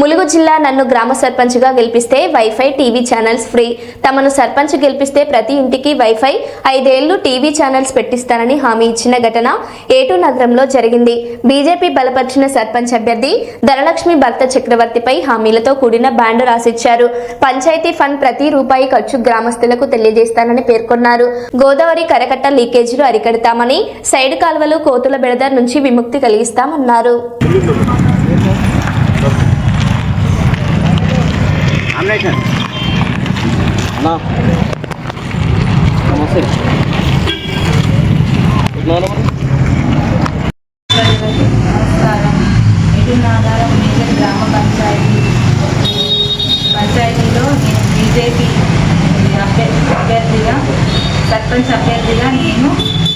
ములుగు జిల్లా నన్ను గ్రామ సర్పంచ్గా గెలిపిస్తే వైఫై టీవీ ఛానల్స్ ఫ్రీ. తమను సర్పంచ్ గెలిపిస్తే ప్రతి ఇంటికి వైఫై. ఐదేళ్ళు టీవీ ఛానల్స్ పెట్టిస్తానని హామీ ఇచ్చిన ఘటన ఏటూ నగరంలో జరిగింది. బీజేపీ బలపరిచిన సర్పంచ్ అభ్యర్థి ధనలక్ష్మి భర్త చక్రవర్తిపై హామీలతో కూడిన బ్యాండ్ రాసిచ్చారు. పంచాయతీ ఫండ్ ప్రతి రూపాయి ఖర్చు గ్రామస్తులకు తెలియజేస్తానని పేర్కొన్నారు. గోదావరి కరకట్ట లీకేజీలు అరికడతామని సైడ్ కాలువలు కోతుల బెడద నుంచి విముక్తి కలిగిస్తామన్నారు. అన్నా. నమస్తే. నమస్కారం ఇటు నాగారం మేజర్ గ్రామ పంచాయతీ పంచాయతీలో నేను బీజేపీ అభ్యర్థి అభ్యర్థిగా సర్పంచ్ అభ్యర్థిగా నేను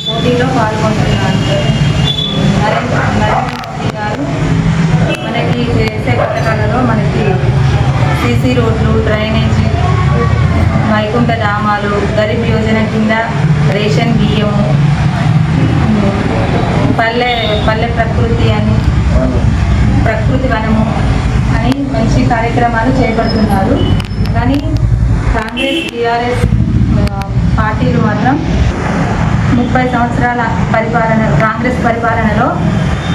పోటీలో పాల్గొంటున్నాను. రోడ్లు డ్రైనేజీ వైకుంఠ ధామాలు గరీబ్ యోజన కింద రేషన్ బియ్యము పల్లె పల్లె ప్రకృతి అని ప్రకృతి వనము అని మంచి కార్యక్రమాలు చేపడుతున్నారు. కానీ కాంగ్రెస్ టీఆర్ఎస్ పార్టీలు మాత్రం ముప్పై సంవత్సరాల పరిపాలన కాంగ్రెస్ పరిపాలనలో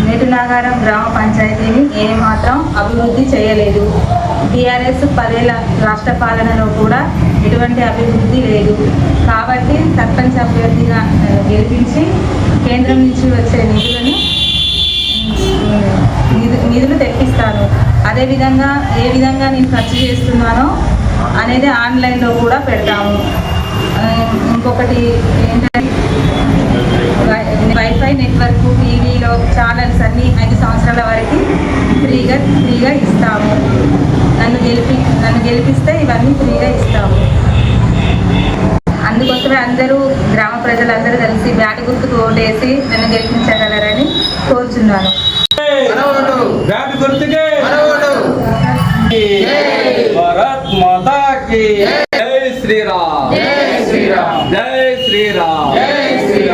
నేటినాగారం గ్రామ పంచాయతీని ఏమాత్రం అభివృద్ధి చేయలేదు. టీఆర్ఎస్ పదేళ్ళ రాష్ట్ర పాలనలో కూడా ఎటువంటి అభివృద్ధి లేదు. కాబట్టి సర్పంచ్ అభ్యర్థిగా గెలిపించి కేంద్రం నుంచి వచ్చే నిధులను నిధు- నిధులు తెప్పిస్తాను అదేవిధంగా ఏ విధంగా నేను ఖర్చు చేస్తున్నానో అనేది ఆన్లైన్లో కూడా పెడతాము. ఇంకొకటి ఏంటంటే వై- వైఫై నెట్వర్క్ టీవీలో ఛానల్స్ అన్నీ ఐదు సంవత్సరాల వరకు ఫ్రీగా ఫ్రీగా ఇస్తాము నన్ను గెలిపి నన్ను అన్నీ ఫ్రీగా ఇస్తాము. అందుకోసమే అందరూ గ్రామ ప్రజలందరూ కలిసి బ్యాట్ గుర్తుకు ఓటేసి నన్ను గెలిపించగలరని కోరుచున్నాను. శ్రీరామ్. జై శ్రీరామ్. జై శ్రీరామ్.